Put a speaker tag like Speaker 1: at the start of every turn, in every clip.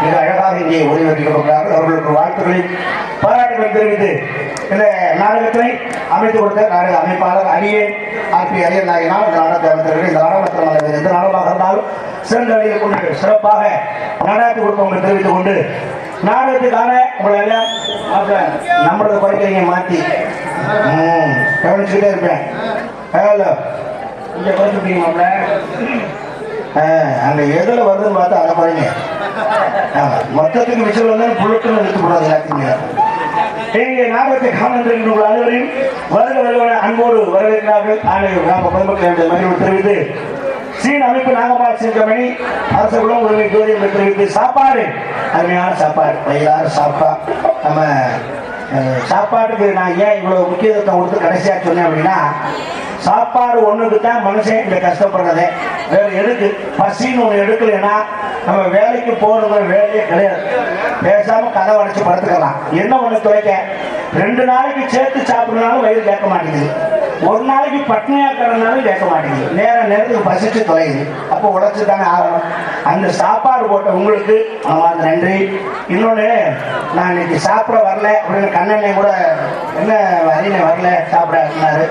Speaker 1: மிக அழகாக இங்கே உரையாற்றியிருக்கிறார்கள் அவர்களுக்கு வாழ்த்துக்களை பாராட்டுகள் தெரிவித்து இந்த நாடகத்தை அமைத்து கொடுத்த நாடக அமைப்பாளர் அரியன் ஆர்பி அரியன் நாயனால் இந்த நாடகத்தை அமைத்தவர்கள் இந்த நாடகத்தில் எந்த நாடகமாக இருந்தாலும் சிறந்த வழியில் கொண்டு சிறப்பாக நாடகத்தை கொடுப்பவங்களை தெரிவித்துக் கொண்டு நாடகத்துக்கான உங்களை எல்லாம் நம்மளது குறைக்கிறீங்க மாற்றி ம், கவனிச்சுக்கிட்டே இருப்பேன். ஹலோ. இங்கே குறைச்சிருக்கீங்க அந்த எதில் வருதுன்னு பார்த்தா அதை குறைங்க மொத்தத்துக்கு மிச்சம் வந்து புழுக்குன்னு எடுத்து போடாது எல்லாத்தையுமே இங்கே நாகத்தை காணந்திருக்கின்ற உங்கள் அனைவரையும் வருக வருவன அன்போடு வரவேற்கிறார்கள். ஆணையம் கிராம பொதுமக்கள் என்ற மகிழ்வு தெரிவித்து சீன அமைப்பு நாகம்மாள் சிங்கமணி அரச குலம் உரிமை ஜோதி என்று தெரிவித்து சாப்பாடு அருமையான சாப்பாடு வயிறார சாப்பிட்டா நம்ம அஹ், சாப்பாட்டுக்கு நான் ஏன் இவ்வளவு முக்கியத்துவம் கொடுத்து கடைசியா சொன்னேன் அப்படின்னா சாப்பாடு ஒண்ணுக்கு தான் மனுஷன் இந்த கஷ்டப்படுறதே வேற எதுக்கு? பசின்னு ஒண்ணு எடுக்கலைன்னா நம்ம வேலைக்கு போகணுங்கிற வேலையே கிடையாது. பேசாம கதை உடைச்சு படுத்துக்கலாம். என்ன ஒண்ணு துவைக்க? ரெண்டு நாளைக்கு சேர்த்து சாப்பிடனாலும் வயிறு கேட்க மாட்டேங்குது. ஒரு நாளைக்கு பட்னியா கேட்க மாட்டேங்குது. நேர நேரத்துக்கு பசிச்சு தொலையுது. அப்போ உழைச்சு தானே ஆகணும். அந்த சாப்பாடு போட்ட உங்களுக்கு அவன் நன்றி. இன்னொன்று நான் இன்னைக்கு சாப்பிட வரல. அப்படின்னு கண்ணனை கூட என்ன அரியணை வரல சாப்பிட அப்படின்னாரு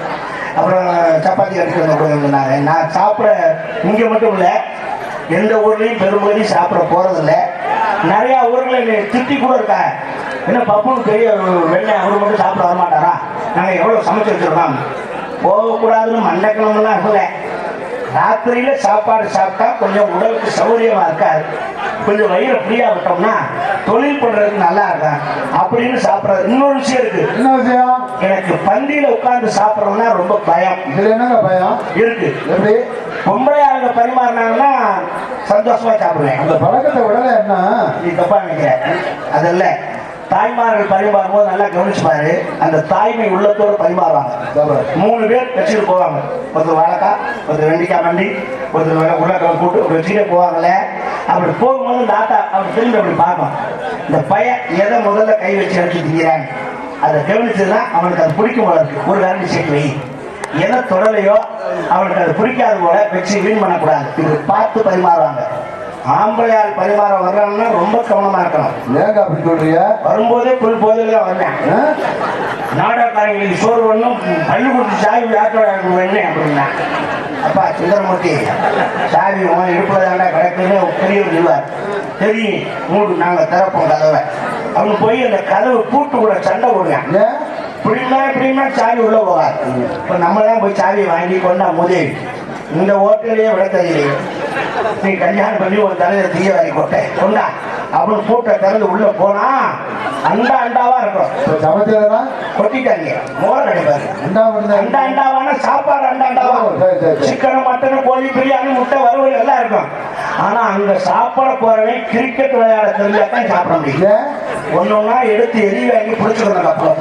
Speaker 1: அப்புறம் சப்பாத்தி கடிச்சு வந்து கொடுங்க நான் சாப்பிட இங்கே மட்டும் இல்லை எந்த ஊர்லேயும் பெரும்பகுதி சாப்பிட போகிறதில்ல நிறையா ஊர்களில் திட்டி கூட இருக்கா என்ன பப்புன்னு பெரிய வெள்ளை அவர் மட்டும் சாப்பிட வரமாட்டாரா? நாங்கள் எவ்வளோ சமைச்சு வச்சிருக்கோம்? போகக்கூடாதுன்னு மண்டக்கிழமெல்லாம் இல்லை ராத்திரியில சாப்பாடு சாப்பிட்டா கொஞ்சம் உடலுக்கு சௌகரியமா இருக்காது. கொஞ்சம் வயிறு ஃப்ரீயா விட்டோம்னா தொழில் பண்றதுக்கு நல்லா இருக்கும் அப்படின்னு சாப்பிடுறது இன்னொரு விஷயம் இருக்கு.
Speaker 2: என்ன விஷயம்?
Speaker 1: எனக்கு பந்தியில உட்கார்ந்து சாப்பிடறதுனா ரொம்ப பயம்.
Speaker 2: இதுல என்னங்க பயம்?
Speaker 1: இருக்கு.
Speaker 2: எப்படி?
Speaker 1: பொம்பளை ஆளுங்க பரிமாறினாங்கன்னா சந்தோஷமா சாப்பிடுவேன்.
Speaker 2: அந்த பழக்கத்தை விடல என்ன?
Speaker 1: நீ தப்பா நினைக்கிறேன் அதல்ல. தாய்மார்கள் பரிமாறும் போது நல்லா கவனிச்சுப்பாரு. அந்த தாய்மை உள்ளத்தோடு பரிமாறுவாங்க. மூணு பேர் வச்சுட்டு போவாங்க. ஒருத்தர் வாழைக்காய் ஒருத்தர் வெண்டிக்காய் மண்டி ஒருத்தர் வெள்ளை உருளைக்கிழங்கு கூட்டு ஒரு வச்சுட்டே போவாங்கல்ல. அப்படி போகும்போது இந்த ஆத்தா அப்படி திரும்பி அப்படி பார்க்கும் இந்த பையன் எதை முதல்ல கை வச்சு எடுத்து திங்கிறாங்க அதை கவனிச்சதுன்னா அவனுக்கு அது பிடிக்கும் போல இருக்கு. ஒரு காரணம் சேர்த்து வை. எதை தொடலையோ அவனுக்கு அது பிடிக்காத போல வச்சு வீண் பண்ணக்கூடாது. இது பார்த்து பரிமாறுவாங்க. ஆம்பளையால் பரிமாற வர்றாங்கன்னா ரொம்ப கவனமா இருக்கணும்.
Speaker 2: ஏங்க அப்படி சொல்றிய
Speaker 1: வரும்போதே புல் போதில் வந்தேன்? நாடகக்காரங்களுக்கு சோறு ஒன்றும் பள்ளி கொடுத்து சாவி யாத்திரை வேணும் அப்படின்னா. அப்பா சுந்தரமூர்த்தி சாவி உன் இடுப்புல தாண்டா கிடக்குன்னு பெரியவர் சொல்லுவார். தெரியும் மூடு நாங்கள் திறப்போம் கதவை. அவங்க போய் அந்த கதவை பூட்டு கூட சண்டை
Speaker 2: ஏன்
Speaker 1: இப்படின்னா இப்படின்னா சாவி உள்ள போகாது. இப்போ நம்ம தான் போய் சாவியை வாங்கி கொண்டா முதல் இந்த ஹோட்டலையே விட தெரியலையே. நீ கல்யாணம் பண்ணி ஒரு தலையில தீய வாங்கி கொட்டை கொண்டா. அப்படின்னு பூட்டை திறந்து உள்ள போனா அண்டா அண்டாவா இருக்கும்.
Speaker 2: சமைச்சதா
Speaker 1: கொட்டிட்டாங்க. மோர
Speaker 2: என்ன பண்ணுது
Speaker 1: அண்டா அண்டாவான சாப்பாடு அண்டா அண்டாவா. சிக்கன் மட்டன் கோழி பிரியாணி முட்டை வறுவல் எல்லாம் இருக்கும். ஆனா அங்க சாப்பிட போறவன் கிரிக்கெட் விளையாட தெரிஞ்சாதான் சாப்பிட முடியும். ஒன்னொன்னா எடுத்து எரி வாங்கி பிடிச்சிக்கணும் அப்புறம்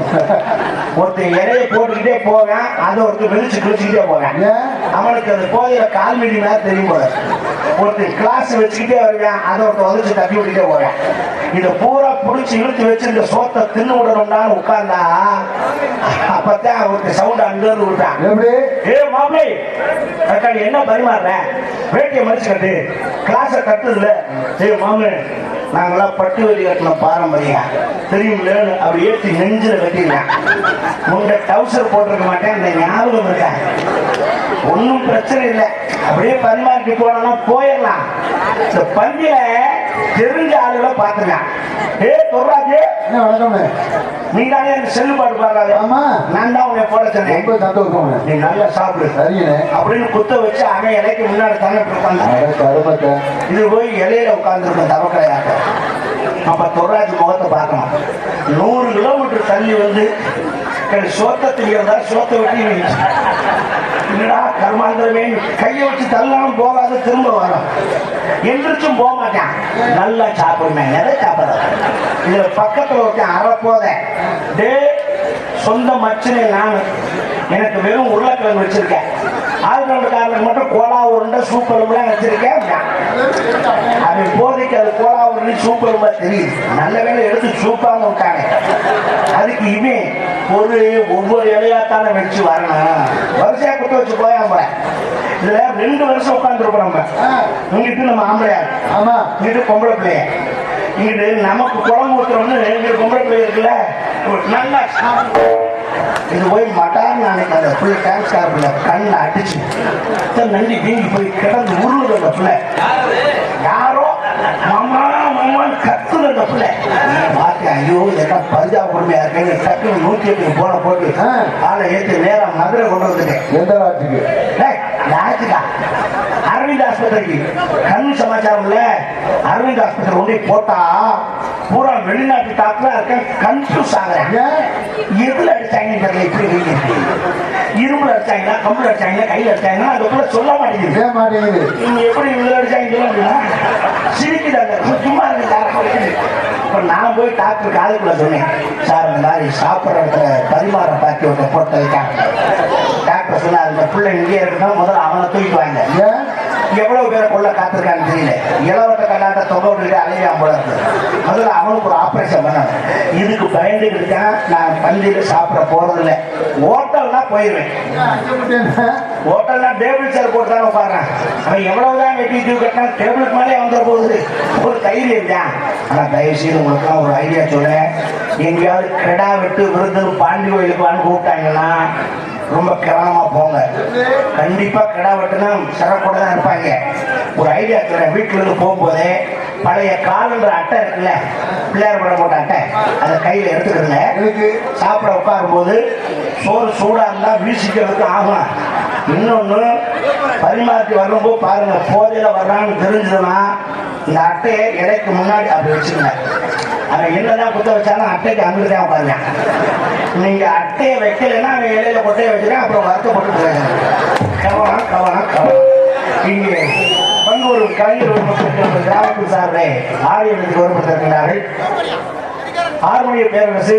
Speaker 1: ஒருத்தன் இலைய போட்டுக்கிட்டே போவேன். அதை ஒருத்தர் விரிச்சு கிழிச்சுக்கிட்டே போவேன். அவனுக்கு அந்த போதையில கால் மிடி மேல தெரியும் போல. ஒருத்தன் கிளாஸ் வச்சுக்கிட்டே வருவேன் அதை ஒருத்தன் உதச்சு தட்டி விட்டுட்டே போவேன். இதை பூரா பிடிச்சி இழுத்து வச்சு இந்த சோத்தை தின்னு விடணும்டான்னு உட்கார்ந்தா அப்பதான் ஒருத்தன் சவுண்ட் அங்க இருந்து விட்டான் ஏ மாப்பிளை தக்காளி என்ன பரிமாறுற? வேட்டியை மடிச்சு கட்டு. கிளாஸ கட்டுதுல ஏ மாமு நாங்களாம் பட்டு வரி கட்டின பாரம்பரியம் தெரியும்ல அப்படி ஏற்றி நெஞ்சில கட்டிடுவேன் உங்க டவுசர் போட்டிருக்க மாட்டேன் அந்த ஞாபகம் இருக்கா? ஒன்றும் பிரச்சனை இல்லை. அப்படியே பரிமாறிட்டு போனோம்னா போயிடலாம். இந்த பந்தியில தெரிஞ்ச ஆளுகளை பார்த்துருக்கேன் ஏ தொர்ராஜே
Speaker 2: என்ன வணக்கம்ண்ணே
Speaker 1: நீ தானே எனக்கு செல்லு பாட்டு பாடுறாரு.
Speaker 2: ஆமா.
Speaker 1: நான் தான் உன்னை போட சொன்னேன்.
Speaker 2: ரொம்ப சந்தோஷம்ண்ணே
Speaker 1: நீ நல்லா சாப்பிடு.
Speaker 2: சரிண்ணே
Speaker 1: அப்படின்னு குத்த வச்சு அவன் இலைக்கு முன்னாடி
Speaker 2: அட கருமத்தை
Speaker 1: இது போய் இலையில உட்காந்துருக்கும் தவக்கடையாக அப்ப தொர்ராஜ் முகத்தை பார்க்கணும். நூறு கிலோமீட்டர் தள்ளி வந்து சோத்த திங்கிறதா சோத்த வெட்டி என்னடா கர்மாந்திரமே? கையை வச்சு தள்ளாம போகாத திரும்ப வரும். எந்திரிச்சும் போக மாட்டான். நல்லா சாப்பிடுமே. நிறைய சாப்பிட இதுல பக்கத்துல ஒருத்தன் அறப்போத டே சொந்த மச்சனை நான். எனக்கு வெறும் உருளைக்கிழங்கு வச்சிருக்கேன். ஆளுநருக்காரனுக்கு மட்டும் கோலா உருண்டை சூப்பரும்புலாம் வச்சிருக்கேன். அது போதைக்கு அது கோலா உருண்டை சூப்பரும்பா தெரியுது. நல்ல வேலை எடுத்து சூப்பராக விட்டாங்க அதுக்கு இவன் ஒரு ஒவ்வொரு இலையாத்தான வச்சு வரணும். வரிசையா குத்த வச்சு போயா போல இதுல ரெண்டு வருஷம் உட்காந்துருக்கோம் நம்ம. இங்கிட்டு நம்ம ஆம்பளையா?
Speaker 2: ஆமா.
Speaker 1: இங்கிட்டு பொம்பளை பிள்ளைய? இங்கிட்டு நமக்கு குழம்பு ஊத்துறோம்னு இங்கிட்டு பொம்பளை பிள்ளை இருக்குல்ல? நல்லா இது போய் மட்டான்னு அன்னைக்கு அந்த பிள்ளை டான்ஸ்கார பிள்ளை. கண்ணை அடிச்சு. நன்றி வீங்கி போய் கிடந்து உருளுது அந்த பிள்ளை. யாரோ? மாமா. மாமான்னு கத்துது அந்த பிள்ளை பார்த்தேன் ஐயோ என்ன பரிஜா கொடுமையா இருக்கேன்னு டக்குன்னு நூத்தி எட்டு போன போட்டு. ஆளை ஏற்றி நேரம் மதுரை கொண்டு வந்துட்டேன்
Speaker 2: எந்த?
Speaker 1: அரவிந்த் ஆஸ்பத்திரிக்கு கண் சமாச்சாரம் இல்ல அரவிந்த் ஆஸ்பத்திரி போட்டா பூரா வெளிநாட்டு டாக்டரா இருக்கேன் கன்ஃபியூஸ் ஆகிறேன்
Speaker 2: ஏன்
Speaker 1: எதுல அடிச்சாங்கன்னு தெரியல இப்படி இருக்கு. இரும்புல அடிச்சாங்களா கம்புல கையில அடிச்சாங்கன்னா அதுக்குள்ள சொல்ல மாட்டேங்குது.
Speaker 2: மாட்டேங்குது
Speaker 1: நீங்க எப்படி இவ்வளவு அடிச்சாங்க சிரிக்குதாங்க சும்மா இருக்கு இப்ப நான் போய் டாக்டர் காதுக்குள்ள சொன்னேன். சார் இந்த மாதிரி சாப்பிட்ற இடத்துல பரிமாற பாக்கி ஒருத்த போட்டு வைக்காங்க டாக்டர் பிள்ளை இங்கே இருக்கணும் முதல்ல அவனை தூக்கிட்டு வாங்க. எவ்வளவு பேரை கொள்ள காத்திருக்கான்னு தெரியல. இளவட்ட கண்ணாட்ட தொகை விட்டுட்டு அலையாம போல இருக்கு. முதல்ல அவனுக்கு ஒரு ஆப்ரேஷன் பண்ணணும். இதுக்கு பயந்துக்கிட்டு தான் நான் பந்தியில சாப்பிட போறதில்ல. இல்லை ஹோட்டல்னா போயிடுவேன் ஹோட்டல்னா டேபிள் சேர் போட்டு தான் உட்காடுறான் அவன் எவ்வளவுதான் வெட்டி டியூ கட்டினா டேபிளுக்கு மேலே வந்துட போகுது. ஒரு தைரியம் தான் ஆனால் தயவு செய்து உங்களுக்குலாம் ஒரு ஐடியா சொல்ல எங்கேயாவது கிடா வெட்டு விருது பாண்டி கோயிலுக்கு வான்னு கூப்பிட்டாங்கன்னா ரொம்ப கவனமா போங்க. கண்டிப்பா கிடா வெட்டுனா சிறப்போட தான் இருப்பாங்க. ஒரு ஐடியா சொல்றேன் வீட்டுல இருந்து போகும்போதே பழைய காலன்ற அட்டை இருக்குல்ல பிள்ளையார் படம் போட்ட அட்டை அதை கையில எடுத்துக்கிறேங்க
Speaker 2: சாப்பிட
Speaker 1: சாப்பிட உட்காரும்போது சோறு சூடா இருந்தா வீசிக்கிறதுக்கு ஆகும் இன்னொன்னு பரிமாற்றி வரும்போது பாருங்க போதையில வர்றான்னு தெரிஞ்சதுன்னா இந்த அட்டையை இடைக்கு முன்னாடி அப்படி வச்சுக்கல அவன் என்னதான் குத்த வச்சாலும் அட்டைக்கு அங்கிட்டு தான் உட்காருங்க. நீங்க அட்டையை வைக்கலைன்னா அவன் இலையில கொட்டையை வச்சுருக்கேன் அப்புறம் வருத்தப்பட்டு போயிடுங்க. கவனம் கவனம் கவனம். இங்கே பங்கூர் கலைஞர் உரிமைப்பட்ட கிராமத்து சார்பை ஆரியத்துக்கு ஒருபடுத்திருக்கிறார்கள் ஹார்மோனிய பேரரசு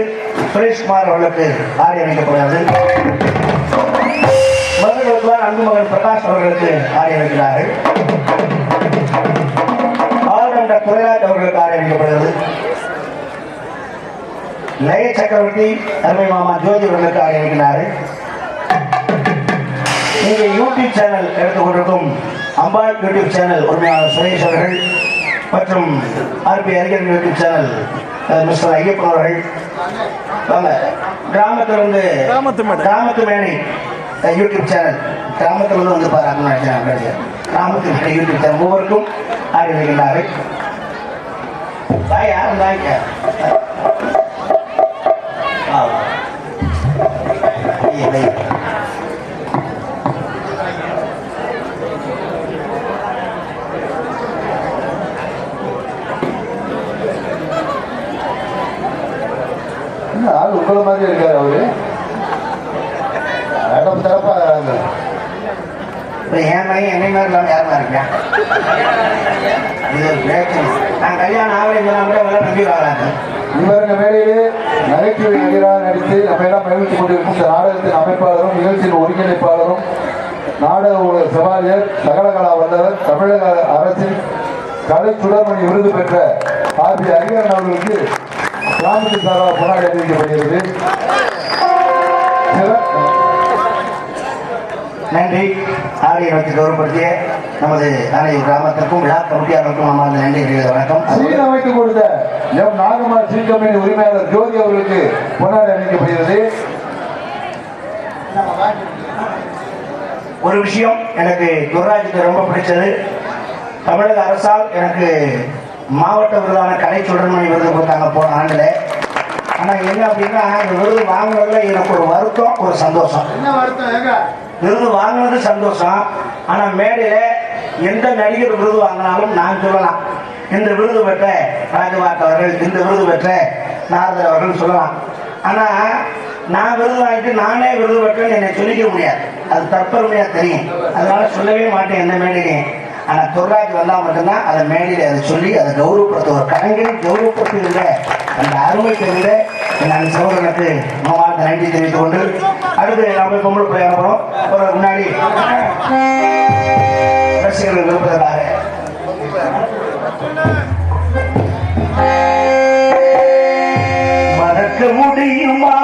Speaker 1: சுரேஷ்குமார் அவர்களுக்கு ஆடி அமைக்கப்படுகிறது மதுரை அன்பு மகன் பிரகாஷ் அவர்களுக்கு ஆரிய அமைக்கிறார்கள். ஆளுநர் துறைராஜ் அவர்களுக்கு ஆடி அமைக்கப்படுகிறது. லய சக்கரவர்த்தி அருமை மாமா ஜோதி ஆடி அணைக்கிறார்கள் இங்கே யூடியூப் சேனல் எடுத்துக் கொண்டிருக்கும் அம்பாள் யூடியூப் சேனல் உரிமையாளர் சுரேஷ் அவர்கள் மற்றும் ஆர்பி அறிஞர் யூடியூப் சேனல் மிஸ்டர் ஐயப்பன் அவர்கள். வாங்க கிராமத்திலிருந்து
Speaker 3: கிராமத்து மேடை.
Speaker 1: கிராமத்து அஹ், யூடியூப் சேனல் கிராமத்திலிருந்து வந்து பாருங்க நினைக்கிறேன் கிராமத்து மேடை யூடியூப் சேனல் மூவருக்கும் ஆடி வருகின்றார்கள் வாயா வாங்க
Speaker 2: உங்களை மாதிரி இருக்காரு அவரு. இடம் தரப்பா
Speaker 1: இப்ப என் பையன் என்னை மாதிரி இல்லாம யாருமா இருக்கேன் இது ஒரு பிரச்சனை நான் கல்யாணம் ஆகலைன்னா கூட இவெல்லாம் நம்பி வராங்க.
Speaker 2: இவர் இந்த மேடையிலே நகைச்சுவை நடிகராக நடித்து நம்ம எல்லாம் மகிழ்ச்சி கொண்டிருக்கும் இந்த நாடகத்தின் அமைப்பாளரும் நிகழ்ச்சியின் ஒருங்கிணைப்பாளரும் நாடக ஊழல் செவாலியர் சகலகலா வல்லவர் தமிழக அரசின் கலை சுடர்மணி விருது பெற்ற ஆர்பி அறிஞர் அவர்களுக்கு கிராமத்தின் சார்பாக கொண்டாடி அறிவிக்கப்படுகிறது சில-
Speaker 1: நன்றி. ஆடியனத்தை கௌரவப்படுத்திய நமது அனைத்து கிராமத்திற்கும் விழா கமிட்டியாளருக்கும் நம்ம அந்த நன்றி வணக்கம்.
Speaker 2: சீன் அமைத்து கொடுத்த எம் நாகமார் சீன் கம்பெனி உரிமையாளர் ஜோதி அவர்களுக்கு கொண்டாடி அளிக்கப்படுகிறது.
Speaker 1: ஒரு விஷயம் எனக்கு குருராஜுக்கு ரொம்ப பிடிச்சது. தமிழக அரசால் எனக்கு மாவட்ட விருதான கலை சுடர்மணி விருது கொடுத்தாங்க போன ஆண்டுல. ஆனா என்ன அப்படின்னா இந்த விருது வாங்குறதுல எனக்கு ஒரு வருத்தம் ஒரு சந்தோஷம்.
Speaker 2: என்ன வருத்தம்
Speaker 1: விருது வாங்கினது சந்தோஷம். ஆனா மேடையில எந்த நடிகர் விருது வாங்கினாலும் நான் சொல்லலாம். இந்த விருது பெற்ற ராஜபாத் அவர்கள் இந்த விருது பெற்ற நாரதர் அவர்கள் சொல்லலாம். ஆனா நான் விருது வாங்கிட்டு நானே விருது பெற்றேன்னு என்னை சொல்லிக்க முடியாது. அது தற்பெருமையா தெரியும். அதனால சொல்லவே மாட்டேன் எந்த மேடையிலையும் ஆனா துர்ராஜ் வந்தா மட்டும்தான் அதை மேடையில அதை சொல்லி அதை கௌரவப்படுத்த ஒரு கலைஞரை கௌரவப்படுத்துகின்ற அந்த அருமை தெரிந்த நான் சகோதரனுக்கு மாமாத்த நன்றி தெரிவித்துக் கொண்டு அடுத்து நாம பொம்பளை பிள்ளையா போறோம் ஒரு முன்னாடி ரசிகர்கள் விருப்பதற்காக மறக்க முடியுமா?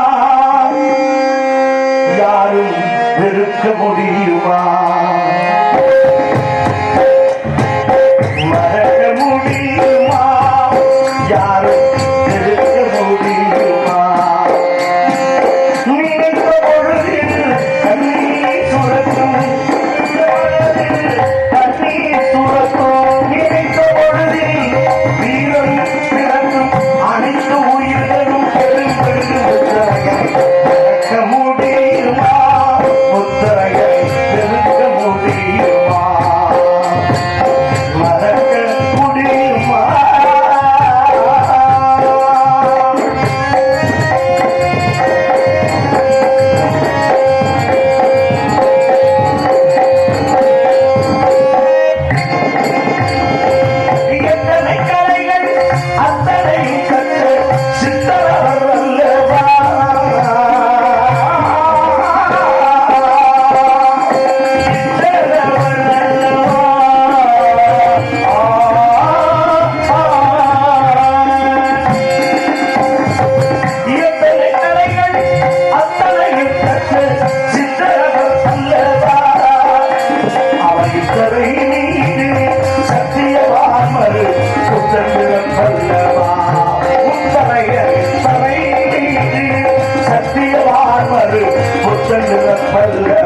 Speaker 1: Hallelujah.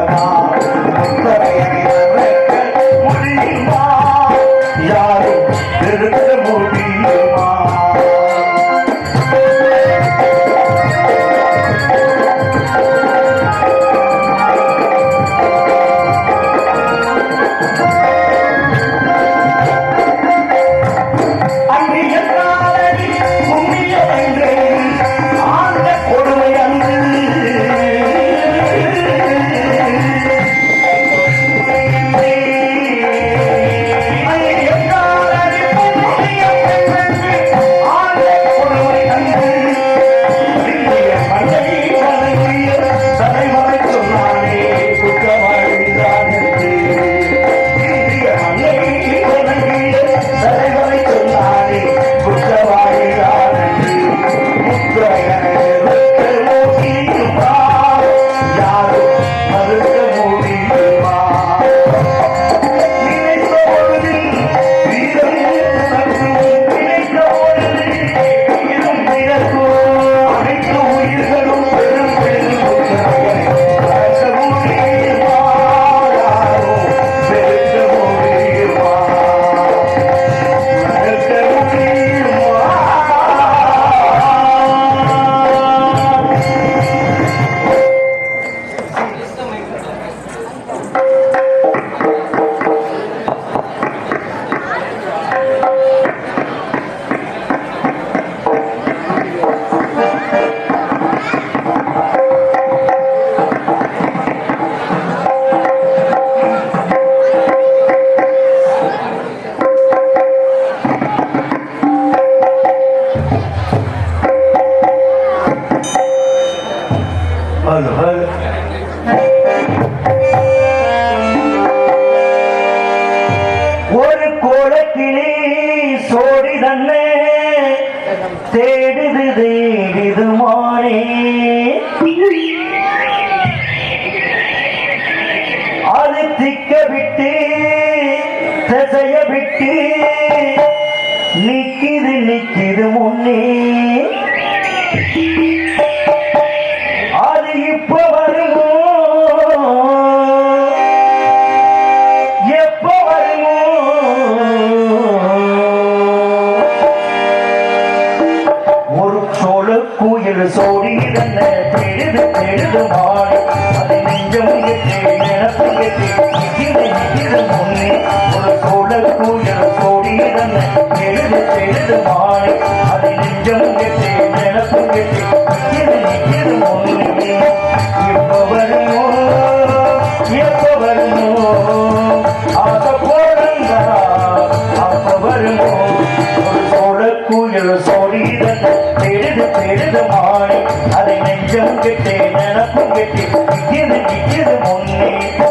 Speaker 1: எழுது எழுதுமாள் அதை நெஞ்சம் நெஞ்சம் கெட்டு நடப்பு கெட்டு இது முன்னே.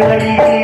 Speaker 1: வழி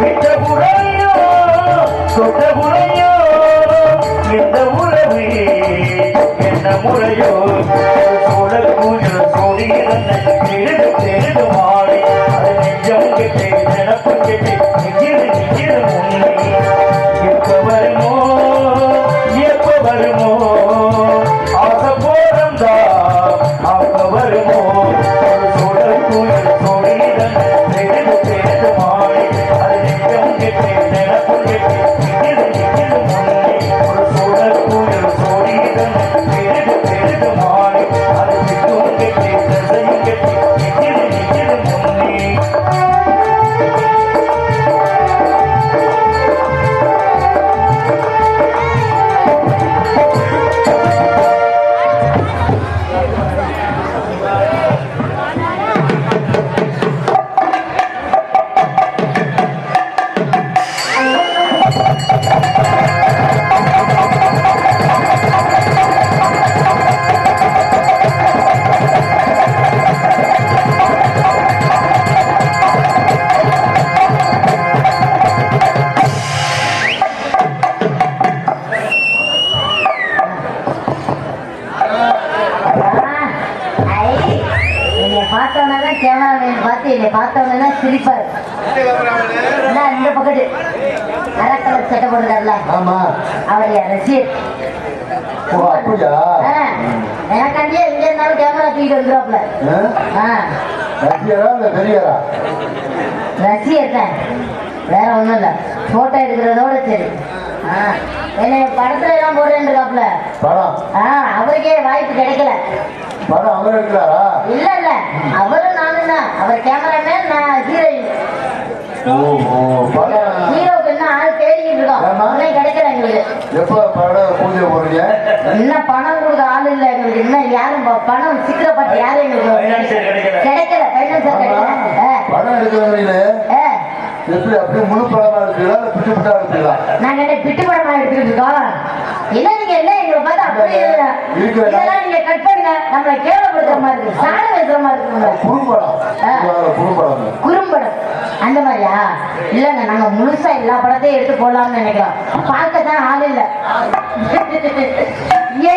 Speaker 1: விட்ட உரையோ சொட்ட உரையோ எந்த உறவு என்ன முறையோ? சோழ கூஞ்சல்
Speaker 3: சோழியிறந்த எழுது எழுதுமா சிரிப்பாரு இந்தா பக்கத்து. அரக்கலர் சட்டை போட்டுருக்காருல.
Speaker 2: ஆமா.
Speaker 3: அவருடைய ரசிகர்
Speaker 2: அப்படியா?
Speaker 3: எனக்காண்டியே எங்க இருந்தாலும் கேமரா தூக்கிட்டு வந்துருவாப்ல
Speaker 2: ரசிகரா இல்ல பெரியரா?
Speaker 3: ரசிகர் தான் வேற ஒண்ணும் இல்ல. போட்டோ எடுக்கிறதோட சரி. என்னை படத்துல எல்லாம் போடுறேன்னு இருக்காப்ல
Speaker 2: படம்?
Speaker 3: அவருக்கே வாய்ப்பு கிடைக்கல.
Speaker 2: படம் அவர் எடுக்கிறாரா?
Speaker 3: இல்ல இல்ல. தான் அவர் கேமராமேன் நான் ஹீரோயின்
Speaker 2: ஓ ஓ படம்.
Speaker 3: ஹீரோக்கு என்ன ஆள் தேடிக்கிட்டு இருக்கோம். இன்னும் கிடைக்கல எங்களுக்கு.
Speaker 2: எப்போ படம் பூஜை போடுறீங்க?
Speaker 3: இன்னும் பணம் கொடுக்க ஆள் இல்ல எங்களுக்கு. இன்னும் யாரும் ப- பணம் சிக்கிறப்பட்டு யாரும் எங்களுக்கு
Speaker 1: கிடைக்கல.
Speaker 3: கிடைக்கல. பைனான்சர் கிடைக்கல. ஆ,
Speaker 2: படம் எடுக்கிறவங்கள
Speaker 3: ஆ.
Speaker 2: எப்படி அப்படியே முழு படமா இல்ல பிட்டு எடுப்பீங்களா
Speaker 3: நாங்க என்ன பிட்டு படமா எடுத்துக்கிட்டு இருக்கோம் என்ன நீங்க என்ன எங்களை பார்த்து அப்படி
Speaker 2: இருக்கிற-
Speaker 3: இதெல்லாம் நீங்க கட் பண்ணுங்க நம்மளை கேவலப்படுத்துற மாதிரி இருக்கு. சாணம் வைக்கிற மாதிரி இருக்கு.
Speaker 2: குறும்படம். குறும்படம்.
Speaker 3: குறும்படம். அந்த மாதிரியா? இல்லைங்க நாங்க முழுசா எல்லா படத்தையும் எடுத்து போடலாம்னு நினைக்கிறோம். பார்க்க தான் ஆள் இல்ல. ஏ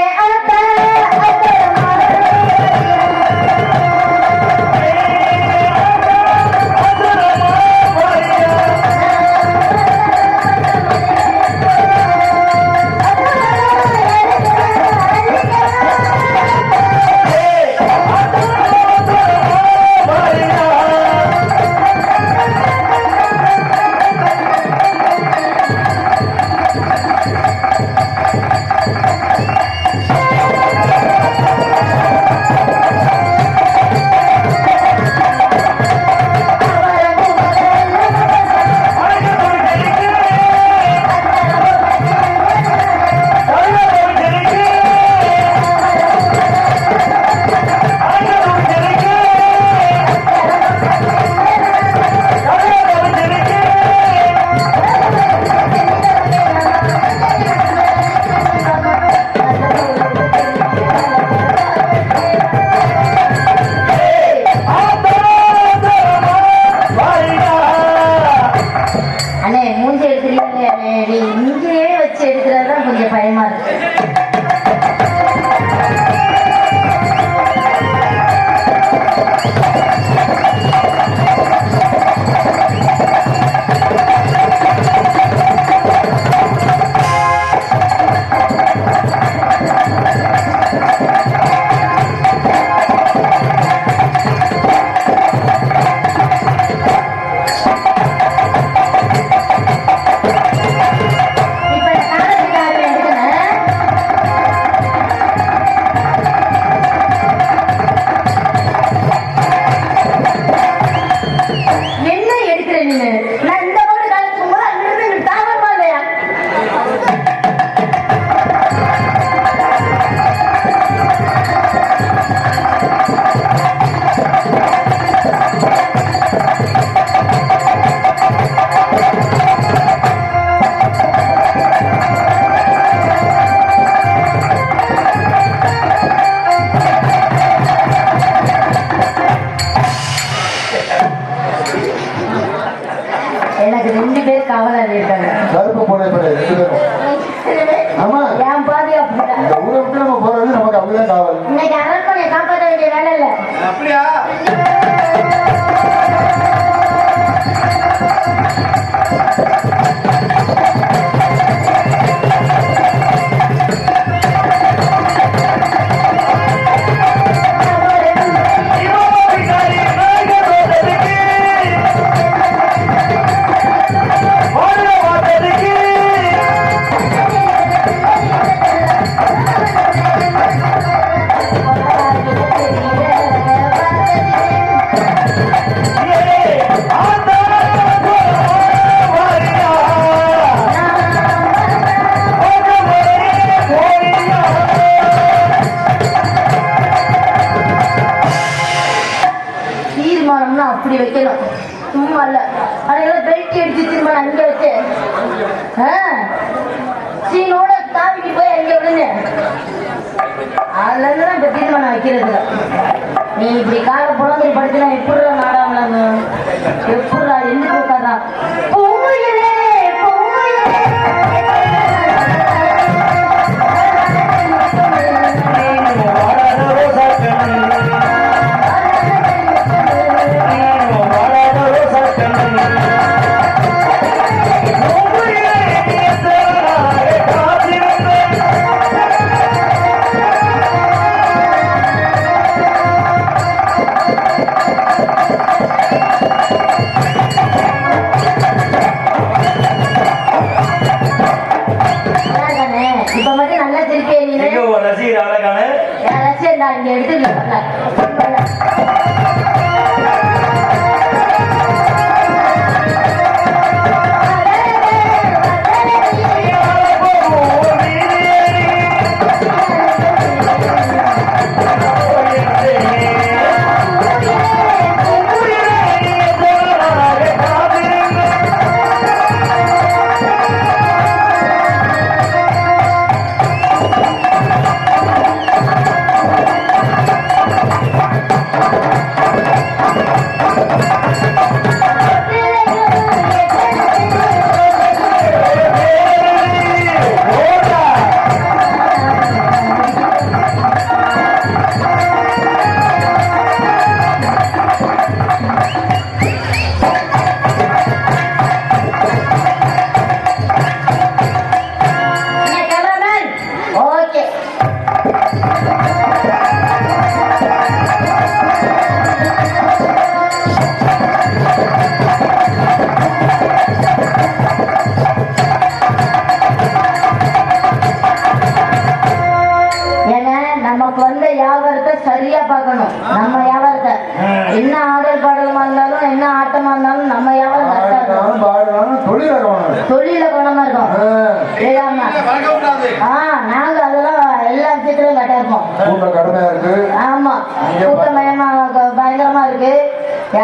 Speaker 2: அண்ணே மூஞ்சி எடுக்கிறீங்களே அண்ணே. நீ இங்கேயே வச்சு எடுக்கிறதா
Speaker 3: கொஞ்சம் பயமா இருக்கு.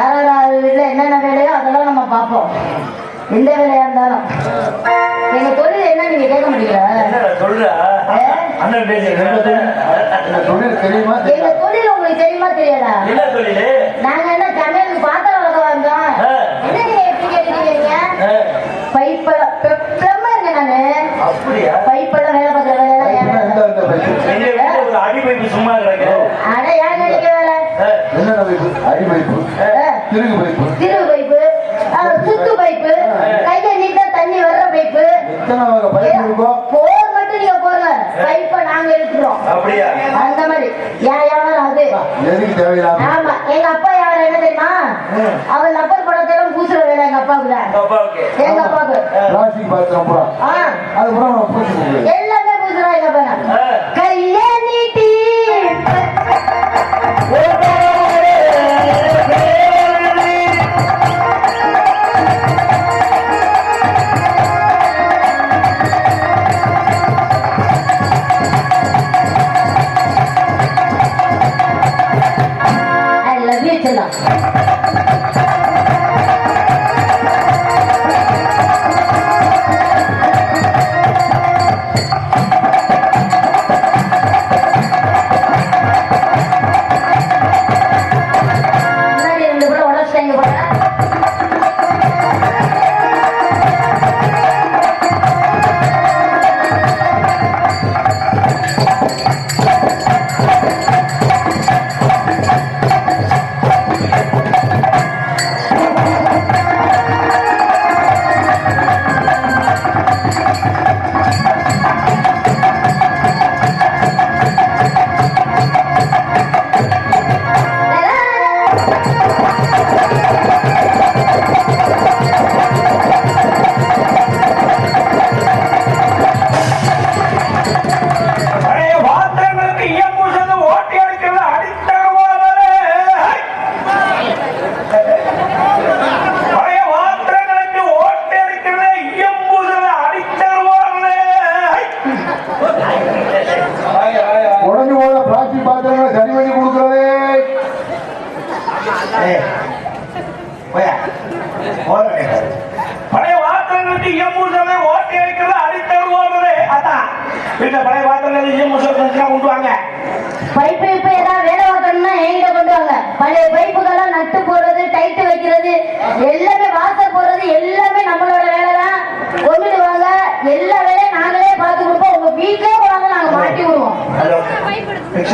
Speaker 2: யார் யார் வீட்டுல என்னென்ன வேலையோ அதெல்லாம் நம்ம பார்ப்போம். எந்த வேலையா இருந்தாலும். எங்க தொழில் என்ன நீங்க கேட்க முடியல? எங்க தொழில் உங்களுக்கு தெரியுமா
Speaker 4: தொழிலு?
Speaker 2: நாங்க என்ன சமையலுக்கு பாத்திரம் வளர்க்க வந்தோம். என்ன நீங்க எப்படி கேட்டுக்கிறீங்க பைப்பெல்லாம் பிளம்பருங்க நானு. பைப்பெல்லாம் வேலை பார்க்குற வேலை
Speaker 3: பைப்பு?
Speaker 4: ஒரு அடி பைப்பு சும்மா கிடக்கு.
Speaker 2: அட ஏன் வேலை?
Speaker 3: அடி பைப்பு.
Speaker 2: ஆ.
Speaker 3: திருகு பைப்பு.
Speaker 2: திரு பைப்பு சுத்து பைப்பு நீட்டா தண்ணி வர்ற பைப்பு.
Speaker 3: எத்தனை வகை பைப்பு இருக்கோ?
Speaker 2: போர் மட்டும் நீங்க போடுங்க பைப்பை நாங்க
Speaker 4: அப்படியா?
Speaker 2: அந்த மாதிரி. ஏன் வியாபாரம் அது?
Speaker 3: எதுக்கு தேவையில்லாம?
Speaker 2: ஆமா எங்க அப்பா வியாபாரம் என்ன தெரியுமா? அவன் நப்பர் படத்தை எல்லாம் பூசுற வேலை எங்க அப்பாவுக்கு எங்க அப்பாவுக்கு.
Speaker 3: பிளாஸ்டிக் பாத்திரம் பூரா. அது பூரா நம்ம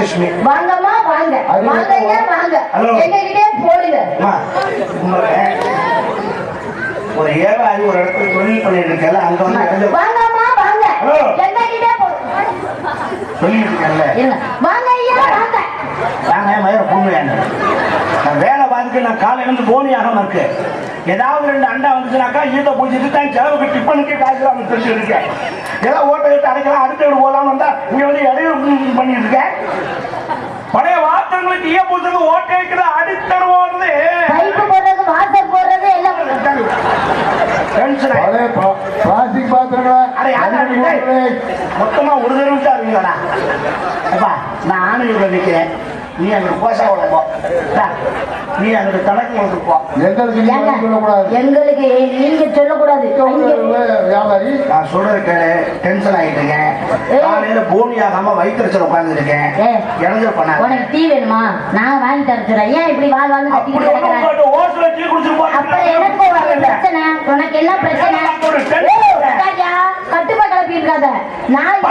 Speaker 1: எக்ஸ்கியூஸ் மீ
Speaker 3: வாங்கம்மா வாங்க. வாங்க. வாங்க. எங்ககிட்டே போடுங்க.
Speaker 1: ஒரு ஏவாதி ஒரு இடத்துல தொழில் பண்ணிட்டு இருக்கல அங்க வந்து
Speaker 3: வாங்கம்மா வாங்க. எங்ககிட்டே
Speaker 1: சொல்லிட்டு இருக்கல.
Speaker 3: வாங்க ஐயா வாங்க.
Speaker 1: நாங்க மயிர பொண்ணு நான் வேலை பார்த்துட்டு நான் காலையில இருந்து போனி ஆகாம இருக்கு ஏதாவது ரெண்டு அண்டா வந்துச்சுனாக்கா ஈத பூச்சிட்டு தான் செலவுக்கு டிஃபனுக்கு அவன் தெரிஞ்சு இருக்கேன். ஏதாவது ஓட்ட விட்டு அடைக்கலாம் அடுத்த வீடு போகலாம்னு வந்தா இங்க வந்து இடையில பண்ணிட்டு இருக்கேன்.
Speaker 5: பழைய வார்த்தைகளுக்கு இயம்பூசமே ஓட்டி வைக்கிறது அடித்தல் ஓடுறது
Speaker 3: பைப்பு போடுறது வாசல் போடுறது எல்லாம்
Speaker 2: பிளாஸ்டிக் பாத்திரங்களை? போடுறது.
Speaker 1: மொத்தமா ஒரு தடவை தான் இருக்கீங்களா நான் ஆணையூர்ல நிக்கிறேன். நீ அங்கிட்டு கோசா நீ அங்கிட்டு தனக்கு கொண்டு போ
Speaker 2: எங்களுக்கு நீங்க சொல்லக்கூடாது.
Speaker 3: எங்களுக்கு நீங்க சொல்லக்கூடாது அங்க
Speaker 2: வியாபாரி?
Speaker 1: நான் சொல்றது கேளு. டென்ஷன் ஆயிட்டுங்க காலையில போனி ஆகாம வயிற்றுச்சல் உட்கார்ந்து இருக்கேன்.
Speaker 3: ஏ.
Speaker 1: இடைஞ்சல் பண்ணாத
Speaker 3: உனக்கு டீ வேணுமா? நான் வாங்கி தரச்சுறேன் ஏன் இப்படி வாழ் வாழ்ந்து
Speaker 5: அப்படி
Speaker 3: கத்திக்கிட்டு
Speaker 5: ஒண்ணும்
Speaker 3: கிடக்குற
Speaker 5: உங்கள்ட்ட ஓட்டுல டீ குடிச்சிட்டு
Speaker 3: அப்புறம் எனக்கு பிரச்சனை. உனக்கு என்ன பிரச்சனை?
Speaker 5: ஒரு டென்ஷன்.
Speaker 3: ராஜா, கட்டுப்பா கிளப்பி இருக்காத நான்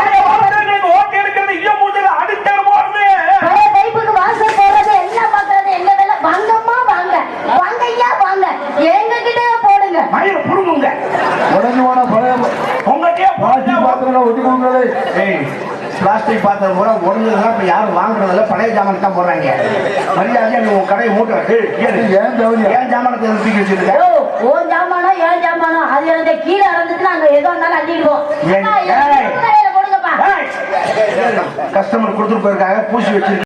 Speaker 3: வாங்கம்மா வாங்க. வாங்க ஐயா வாங்க. எங்க கிட்ட போடுங்க.
Speaker 1: மயில புடுங்குங்க.
Speaker 2: உடஞ்சு போன பழைய
Speaker 5: உங்கள்கிட்டயே
Speaker 2: பிளாஸ்டிக் பாத்திரங்களை ஒட்டி கொடுக்குறது
Speaker 1: ஏய் பிளாஸ்டிக் பாத்திரம் பூரா உடஞ்சதுலாம் இப்ப யாரும் வாங்குறதில்ல. பழைய ஜாமான் தான் போடுறாங்க. மரியாதையா நீ உன் கடையை மூட்டை.
Speaker 2: ஏன் தவறியா
Speaker 1: ஏன் ஜாமானத்தை தூக்கி வச்சிருக்க?
Speaker 3: ஓ ஜாமானோ ஏன் ஜாமானோ அது எனக்கு கீழே இறந்துச்சுன்னா அங்க எதோ இருந்தாலும் அள்ளிடுவோம்.
Speaker 1: கஸ்டமர் கொடுத்துட்டு போயிருக்காங்க. பூசி வச்சிருக்க.